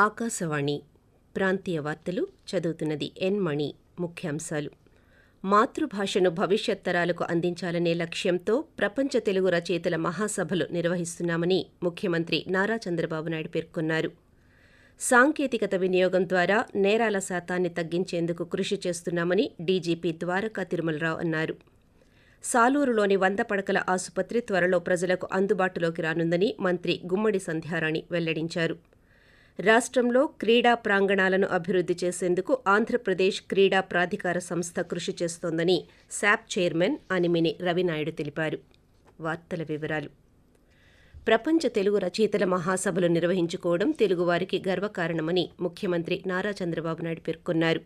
ఆకాశవాణి ప్రాంతీయ వార్తలు చదువుతున్నది ఎన్ మణి. ముఖ్యాంశాలు. మాతృభాషను భవిష్యత్ తరాలకు అందించాలనే లక్ష్యంతో ప్రపంచ తెలుగు రచయితల మహాసభలు నిర్వహిస్తున్నామని ముఖ్యమంత్రి నారా చంద్రబాబు నాయుడు పేర్కొన్నారు. సాంకేతికత వినియోగం ద్వారా నేరాల శాతాన్ని తగ్గించేందుకు కృషి చేస్తున్నామని డీజీపీ ద్వారకా తిరుమలరావు అన్నారు. సాలూరులోని వంద పడకల ఆసుపత్రి త్వరలో ప్రజలకు అందుబాటులోకి రానుందని మంత్రి గుమ్మడి సంధ్యారాణి వెల్లడించారు. రాష్ట్రంలో క్రీడా ప్రాంగణాలను అభివృద్ధి చేసేందుకు ఆంధ్రప్రదేశ్ క్రీడా ప్రాధికార సంస్థ కృషి చేస్తోందని శాప్ చైర్మన్ అనిమిని రవినాయుడు తెలిపారు. వార్తల వివరాలు. ప్రపంచ తెలుగు రచయితల మహాసభలు నిర్వహించుకోవడం తెలుగువారికి గర్వకారణమని ముఖ్యమంత్రి నారా చంద్రబాబు నాయుడు పేర్కొన్నారు.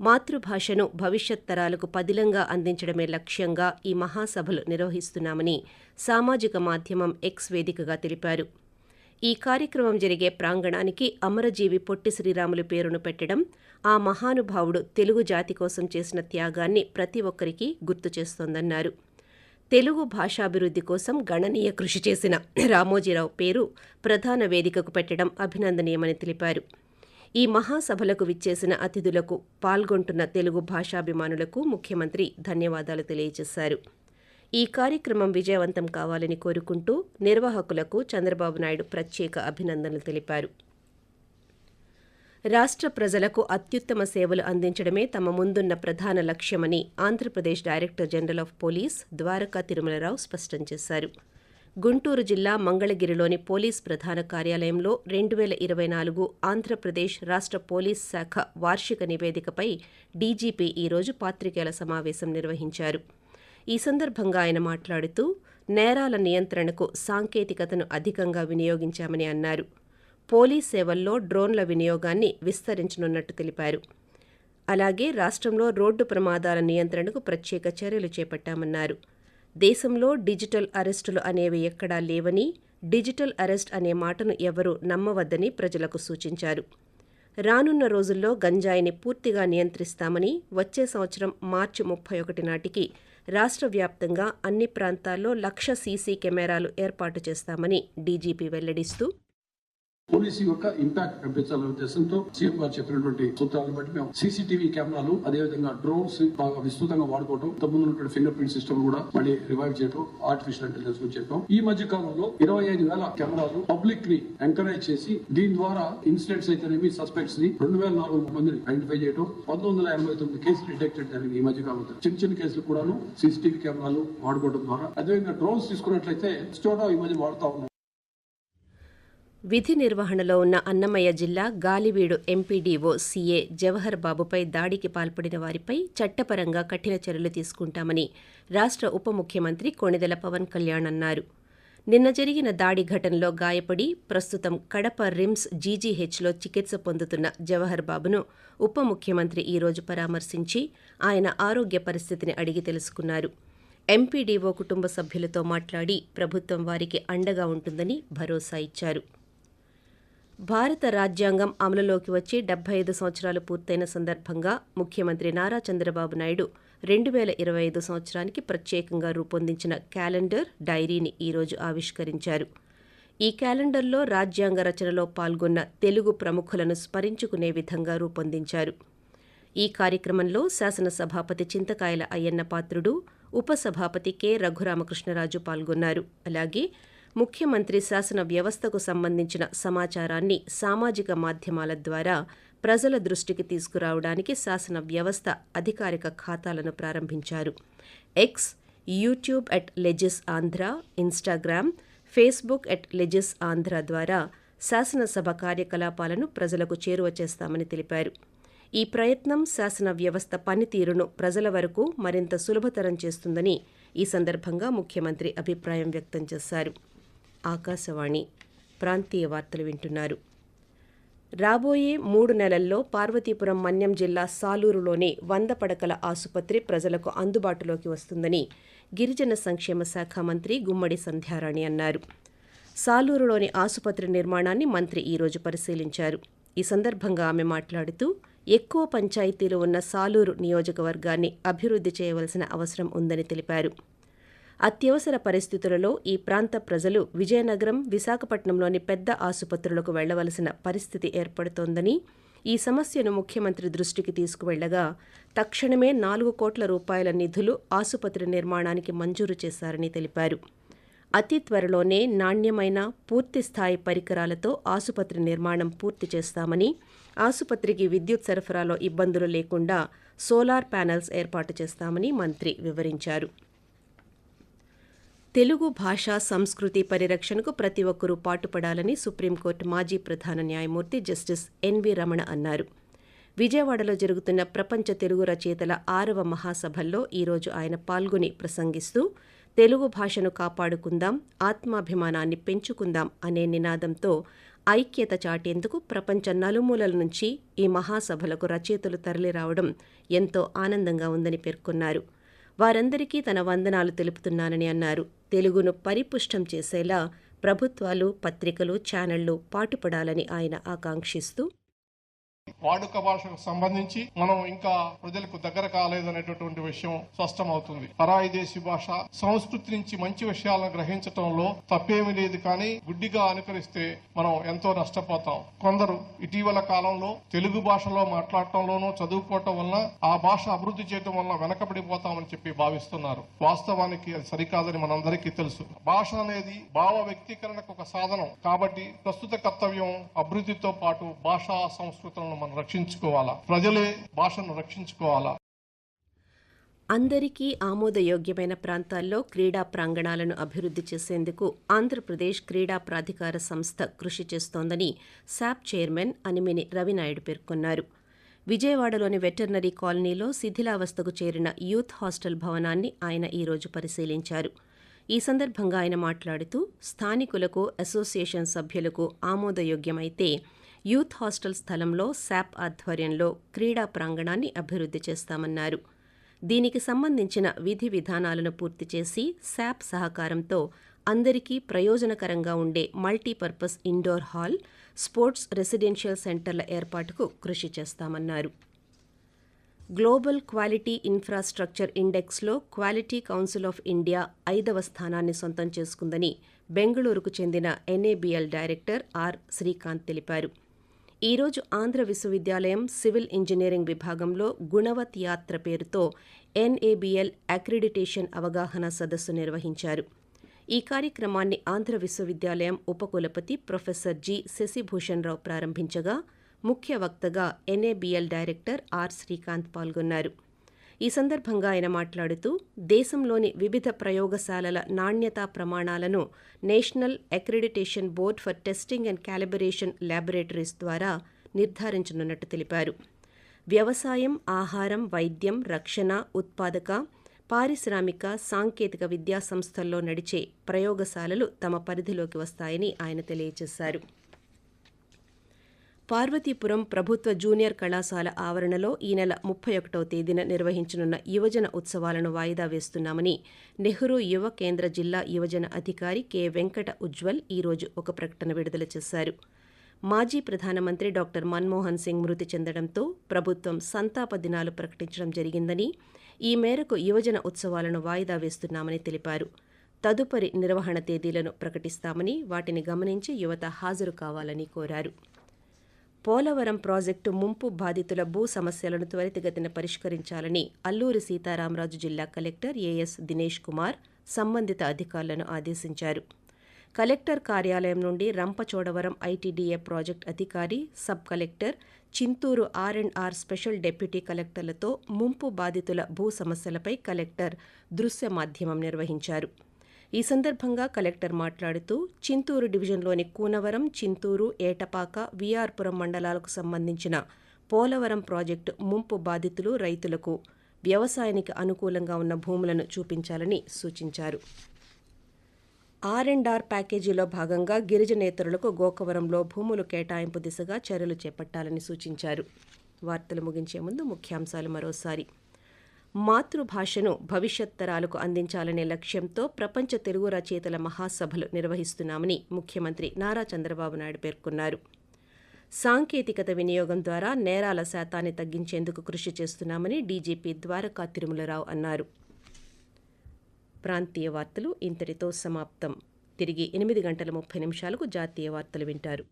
మాతృభాషను భవిష్యత్ తరాలకు పదిలంగా అందించడమే లక్ష్యంగా ఈ మహాసభలు నిర్వహిస్తున్నామని సామాజిక మాధ్యమం ఎక్స్ వేదికగా తెలిపారు. ఈ కార్యక్రమం జరిగే ప్రాంగణానికి అమరజీవి పొట్టి శ్రీరాములు పేరును పెట్టడం ఆ మహానుభావుడు తెలుగు జాతి కోసం చేసిన త్యాగాన్ని ప్రతి ఒక్కరికి గుర్తు చేస్తోందన్నారు. తెలుగు భాషాభివృద్ధి కోసం గణనీయ కృషి చేసిన రామోజీరావు పేరు ప్రధాన వేదికకు పెట్టడం అభినందనీయమని తెలిపారు. ఈ మహాసభలకు విచ్చేసిన అతిథులకు పాల్గొంటున్న తెలుగు భాషాభిమానులకు ముఖ్యమంత్రి ధన్యవాదాలు తెలియజేశారు. ఈ కార్యక్రమం విజయవంతం కావాలని కోరుకుంటూ నిర్వాహకులకు చంద్రబాబు నాయుడు ప్రత్యేక అభినందనలు తెలిపారు. రాష్ట్ర ప్రజలకు అత్యుత్తమ సేవలు అందించడమే తమ ముందున్న ప్రధాన లక్ష్యమని Andhra Pradesh director general of police Dwaraka Tirumala Rao స్పష్టం చేశారు. గుంటూరు జిల్లా మంగళగిరిలోని పోలీస్ ప్రధాన కార్యాలయంలో రెండు వేల ఇరవై నాలుగు ఆంధ్రప్రదేశ్ రాష్ట్ర పోలీస్ శాఖ వార్షిక నివేదికపై డీజీపీ ఈరోజు పాత్రికేయుల సమావేశం నిర్వహించారు. ఈ సందర్భంగా ఆయన మాట్లాడుతూ నేరాల నియంత్రణకు సాంకేతికతను అధికంగా వినియోగించామని అన్నారు. పోలీస్ సేవల్లో డ్రోన్ల వినియోగాన్ని విస్తరించనున్నట్టు తెలిపారు. అలాగే రాష్ట్రంలో రోడ్డు ప్రమాదాల నియంత్రణకు ప్రత్యేక చర్యలు చేపట్టామన్నారు. దేశంలో డిజిటల్ అరెస్టులు అనేవి ఎక్కడా లేవని డిజిటల్ అరెస్ట్ అనే మాటను ఎవరూ నమ్మవద్దని ప్రజలకు సూచించారు. రానున్న రోజుల్లో గంజాయిని పూర్తిగా నియంత్రిస్తామని వచ్చే సంవత్సరం మార్చి ముప్పై ఒకటి నాటికి రాష్ట్ర వ్యాప్తంగా అన్ని ప్రాంతాల్లో లక్ష సీసీ కెమెరాలు ఏర్పాటు చేస్తామని డీజీపీ వెల్లడిస్తూ పోలీసు యొక్క ఇంపాక్ట్ పెంచాలనే ఉద్దేశంతో సీఎం గారు చెప్పినటువంటి సూత్రాలను బట్టి మేము సీసీటీవీ కెమెరాలు అదేవిధంగా డ్రోన్స్ బాగా విస్తృతంగా వాడుకోవడం తమ్ముందు ఉన్నటువంటి ఫింగర్ ప్రింట్ సిస్టమ్ కూడా మళ్ళీ రివైవ్ చేయడం ఆర్టిఫిషియల్ ఇంటెలిజెన్స్ గురించి చెప్పాం ఈ మధ్య కాలంలో ఇరవై ఐదు వేల కెమెరాలు పబ్లిక్ని ఎంకరేజ్ చేసి దీని ద్వారా ఇన్సిడెంట్స్ అయితేనేమి సస్పెక్ట్స్ని రెండు వేల నాలుగు వందల మందిని ఐడెంటిఫై చేయడం పంతొమ్మిది వందల ఎనభై తొమ్మిది కేసులు డిటెక్టెడ్ జరిగింది ఈ మధ్య కాలంలో. చిన్న చిన్న కేసులు కూడాను సీసీటీవీ కెమెరాలు వాడుకోవడం ద్వారా. అదేవిధంగా డ్రోన్స్ తీసుకున్నట్లయితే చోట ఈ మధ్య వాడుతా ఉన్నాం విధి నిర్వహణలో ఉన్న అన్నమయ్య జిల్లా గాలివీడు ఎంపీడీఓ సీఏ జవహర్ బాబుపై దాడికి పాల్పడిన వారిపై చట్టపరంగా కఠిన చర్యలు తీసుకుంటామని రాష్ట్ర ఉప ముఖ్యమంత్రి కొణిదెల పవన్ కళ్యాణ్ అన్నారు. నిన్న జరిగిన దాడి ఘటనలో గాయపడి ప్రస్తుతం కడప రిమ్స్ జీజీహెచ్లో చికిత్స పొందుతున్న జవహర్ బాబును ఉప ముఖ్యమంత్రి ఈరోజు పరామర్శించి ఆయన ఆరోగ్య పరిస్థితిని అడిగి తెలుసుకున్నారు. ఎంపీడీఓ కుటుంబ సభ్యులతో మాట్లాడి ప్రభుత్వం వారికి అండగా ఉంటుందని భరోసా ఇచ్చారు. భారత రాజ్యాంగం అమలులోకి వచ్చి డెబ్బై ఐదు సంవత్సరాలు పూర్తయిన సందర్భంగా ముఖ్యమంత్రి నారా చంద్రబాబు నాయుడు రెండు వేల ఇరవై ఐదు సంవత్సరానికి ప్రత్యేకంగా రూపొందించిన క్యాలెండర్ డైరీని ఈరోజు ఆవిష్కరించారు. ఈ క్యాలెండర్లో రాజ్యాంగ రచనలో పాల్గొన్న తెలుగు ప్రముఖులను స్మరించుకునే విధంగా రూపొందించారు. ఈ కార్యక్రమంలో శాసనసభాపతి చింతకాయల అయ్యన్న పాత్రుడు ఉపసభాపతి కె. రఘురామకృష్ణరాజు పాల్గొన్నారు. అలాగే ముఖ్యమంత్రి శాసన వ్యవస్థకు సంబంధించిన సమాచారాన్ని సామాజిక మాధ్యమాల ద్వారా ప్రజల దృష్టికి తీసుకురావడానికి శాసన వ్యవస్థ అధికారిక ఖాతాలను ప్రారంభించారు. X YouTube at legis Andhra Instagram Facebook at legis Andhra ద్వారా శాసనసభ కార్యకలాపాలను ప్రజలకు చేరువ చేస్తామని తెలిపారు. ఈ ప్రయత్నం శాసన వ్యవస్థ పనితీరును ప్రజల వరకు మరింత సులభతరం చేస్తుందని ఈ సందర్భంగా ముఖ్యమంత్రి అభిప్రాయం వ్యక్తం చేశారు. ఆకాశవాణి ప్రాంతీయ వార్తలు వింటున్నారు. రాబోయే మూడు నెలల్లో పార్వతీపురం మన్యం జిల్లా సాలూరులోని వంద పడకల ఆసుపత్రి ప్రజలకు అందుబాటులోకి వస్తుందని గిరిజన సంక్షేమ శాఖ మంత్రి గుమ్మడి సంధ్యారాణి అన్నారు. సాలూరులోని ఆసుపత్రి నిర్మాణాన్ని మంత్రి ఈరోజు పరిశీలించారు. ఈ సందర్భంగా ఆమె మాట్లాడుతూ ఎక్కువ పంచాయతీలు ఉన్న సాలూరు నియోజకవర్గాన్ని అభివృద్ధి చేయవలసిన అవసరం ఉందని తెలిపారు. అత్యవసర పరిస్థితులలో ఈ ప్రాంత ప్రజలు విజయనగరం విశాఖపట్నంలోని పెద్ద ఆసుపత్రులకు వెళ్ళవలసిన పరిస్థితి ఏర్పడుతోందని ఈ సమస్యను ముఖ్యమంత్రి దృష్టికి తీసుకువెళ్ళగా తక్షణమే నాలుగు కోట్ల రూపాయల నిధులు ఆసుపత్రి నిర్మాణానికి మంజూరు చేశారని తెలిపారు. అతి త్వరలోనే నాణ్యమైన పూర్తిస్థాయి పరికరాలతో ఆసుపత్రి నిర్మాణం పూర్తి చేస్తామని ఆసుపత్రికి విద్యుత్ సరఫరాలో ఇబ్బందులు లేకుండా సోలార్ ప్యానెల్స్ ఏర్పాటు చేస్తామని మంత్రి వివరించారు. తెలుగు భాష సంస్కృతి పరిరక్షణకు ప్రతి ఒక్కరూ పాటుపడాలని సుప్రీంకోర్టు మాజీ ప్రధాన న్యాయమూర్తి జస్టిస్ ఎన్వి రమణ అన్నారు. విజయవాడలో జరుగుతున్న ప్రపంచ తెలుగు రచయితల ఆరవ మహాసభల్లో ఈరోజు ఆయన పాల్గొని ప్రసంగిస్తూ తెలుగు భాషను కాపాడుకుందాం ఆత్మాభిమానాన్ని పెంచుకుందాం అనే నినాదంతో ఐక్యత చాటేందుకు ప్రపంచ నలుమూలల నుంచి ఈ మహాసభలకు రచయితలు తరలిరావడం ఎంతో ఆనందంగా ఉందని పేర్కొన్నారు. వారందరికీ తన వందనాలు తెలుపుతున్నానని అన్నారు. తెలుగును పరిపుష్టం చేసేలా ప్రభుత్వాలు పత్రికలు ఛానళ్ళు పాటుపడాలని ఆయన ఆకాంక్షిస్తూ వాడుక భాషకు సంబంధించి మనం ఇంకా ప్రజలకు దగ్గర కాలేదనేటటువంటి విషయం స్పష్టమవుతుంది. పరాయి దేశీ భాష సంస్కృతి నుంచి మంచి విషయాలను గ్రహించటంలో తప్పేమీ లేదు కానీ గుడ్డిగా అనుకరిస్తే మనం ఎంతో నష్టపోతాం. కొందరు ఇటీవల కాలంలో తెలుగు భాషలో మాట్లాడటంలోనూ చదువుకోవటం వలన ఆ భాష అభివృద్ధి చేయడం వలన వెనకబడిపోతామని చెప్పి భావిస్తున్నారు. వాస్తవానికి అది సరికాదని మనందరికీ తెలుసు. భాష అనేది భావ వ్యక్తీకరణకు ఒక సాధనం. కాబట్టి ప్రస్తుత కర్తవ్యం అభివృద్ధితో పాటు భాషా సంస్కృతులను మనం రక్షించుకోవాలా? ప్రజలే భాషను రక్షించుకోవాలా? అందరికీ ఆమోదయోగ్యమైన ప్రాంతాల్లో క్రీడా ప్రాంగణాలను అభివృద్ధి చేసేందుకు ఆంధ్రప్రదేశ్ క్రీడా ప్రాధికార సంస్థ కృషి చేస్తోందని శాప్ చైర్మన్ అనిమిని రవినాయుడు పేర్కొన్నారు. విజయవాడలోని వెటర్నరీ కాలనీలో శిథిలావస్థకు చేరిన యూత్ హాస్టల్ భవనాన్ని ఆయన ఈరోజు పరిశీలించారు. ఈ సందర్భంగా ఆయన మాట్లాడుతూ స్థానికులకు అసోసియేషన్ సభ్యులకు ఆమోదయోగ్యమైతే యూత్ హాస్టల్ స్థలంలో శాప్ ఆధ్వర్యంలో క్రీడా ప్రాంగణాన్ని అభివృద్ధి చేస్తామన్నారు. దీనికి సంబంధించిన విధి విధానాలను పూర్తి చేసి శాప్ సహకారంతో అందరికీ ప్రయోజనకరంగా ఉండే multipurpose indoor hall sports residential సెంటర్ల ఏర్పాటుకు కృషి చేస్తామన్నారు. గ్లోబల్ క్వాలిటీ ఇన్ఫ్రాస్ట్రక్చర్ ఇండెక్స్లో క్వాలిటీ కౌన్సిల్ ఆఫ్ ఇండియా ఐదవ స్థానాన్ని సొంతం చేసుకుందని బెంగళూరుకు చెందిన ఎన్ఏబిఎల్ డైరెక్టర్ ఆర్ శ్రీకాంత్ తెలిపారు. ఈరోజు ఆంధ్ర విశ్వవిద్యాలయం సివిల్ ఇంజనీరింగ్ విభాగంలో గుణవత్ యాత్ర పేరుతో ఎన్ఏబిఎల్ అక్రిడిటేషన్ అవగాహన సదస్సు నిర్వహించారు. ఈ కార్యక్రమాన్ని ఆంధ్ర విశ్వవిద్యాలయం ఉపకులపతి ప్రొఫెసర్ జి శశిభూషణ్ రావు ప్రారంభించగా ముఖ్య వక్తగా ఎన్ఏబిఎల్ డైరెక్టర్ ఆర్ శ్రీకాంత్ పాల్గొన్నారు. ఈ సందర్భంగా ఆయన మాట్లాడుతూ దేశంలోని వివిధ ప్రయోగశాలల నాణ్యతా ప్రమాణాలను national accreditation board for testing and calibration laboratories ద్వారా నిర్ధారించనున్నట్టు తెలిపారు. వ్యవసాయం ఆహారం వైద్యం రక్షణ ఉత్పాదక పారిశ్రామిక సాంకేతిక విద్యా సంస్థల్లో నడిచే ప్రయోగశాలలు తమ పరిధిలోకి వస్తాయని ఆయన తెలియజేశారు. పార్వతీపురం ప్రభుత్వ జూనియర్ కళాశాల ఆవరణలో ఈ నెల ముప్పై ఒకటవ తేదీన నిర్వహించనున్న యువజన ఉత్సవాలను వాయిదా వేస్తున్నామని నెహ్రూ యువ కేంద్ర జిల్లా యువజన అధికారి కె వెంకట ఉజ్వల్ ఈరోజు ఒక ప్రకటన విడుదల చేశారు. మాజీ ప్రధానమంత్రి డాక్టర్ మన్మోహన్ సింగ్ మృతి చెందడంతో ప్రభుత్వం సంతాప దినాలు ప్రకటించడం జరిగిందని ఈ మేరకు యువజన ఉత్సవాలను వాయిదా వేస్తున్నామని తెలిపారు. తదుపరి నిర్వహణ తేదీలను ప్రకటిస్తామని వాటిని గమనించి యువత హాజరు కావాలని కోరారు. పోలవరం ప్రాజెక్టు ముంపు బాధితుల భూ సమస్యలను త్వరితగతిన పరిష్కరించాలని అల్లూరి సీతారామరాజు జిల్లా కలెక్టర్ ఏఎస్ దినేష్ కుమార్ సంబంధిత అధికారులను ఆదేశించారు. కలెక్టర్ కార్యాలయం నుండి రంపచోడవరం ఐటీడీఏ ప్రాజెక్ట్ అధికారి sub collector Chintur R and R special deputy కలెక్టర్లతో ముంపు బాధితుల భూ సమస్యలపై కలెక్టర్ దృశ్య మాధ్యమం నిర్వహించారు. ఈ సందర్భంగా కలెక్టర్ మాట్లాడుతూ చింతూరు డివిజన్లోని కూనవరం చింతూరు ఏటపాక విఆర్పురం మండలాలకు సంబంధించిన పోలవరం ప్రాజెక్టు ముంపు బాధితులు రైతులకు వ్యవసాయానికి అనుకూలంగా ఉన్న భూములను చూపించాలని సూచించారు. ఆర్ అండ్ ఆర్ ప్యాకేజీలో భాగంగా గిరిజనేతరులకు గోకవరంలో భూములు కేటాయింపు దిశగా చర్యలు చేపట్టాలని సూచించారు. వార్తలు ముగించే ముందు ముఖ్యాంశాలు మరోసారి. మాతృభాషను భవిష్యత్ తరాలకు అందించాలనే లక్ష్యంతో ప్రపంచ తెలుగు రచయితల మహాసభలు నిర్వహిస్తున్నామని ముఖ్యమంత్రి నారా చంద్రబాబు నాయుడు పేర్కొన్నారు. సాంకేతికత వినియోగం ద్వారా నేరాల శాతాన్ని తగ్గించేందుకు కృషి చేస్తున్నామని డీజీపీ ద్వారకా తిరుమలరావు అన్నారు. ప్రాంతీయ వార్తలు ఇంతటితో సమాప్తం. తిరిగి ఎనిమిది గంటల ముప్పై నిమిషాలకు జాతీయ వార్తలు వింటారు.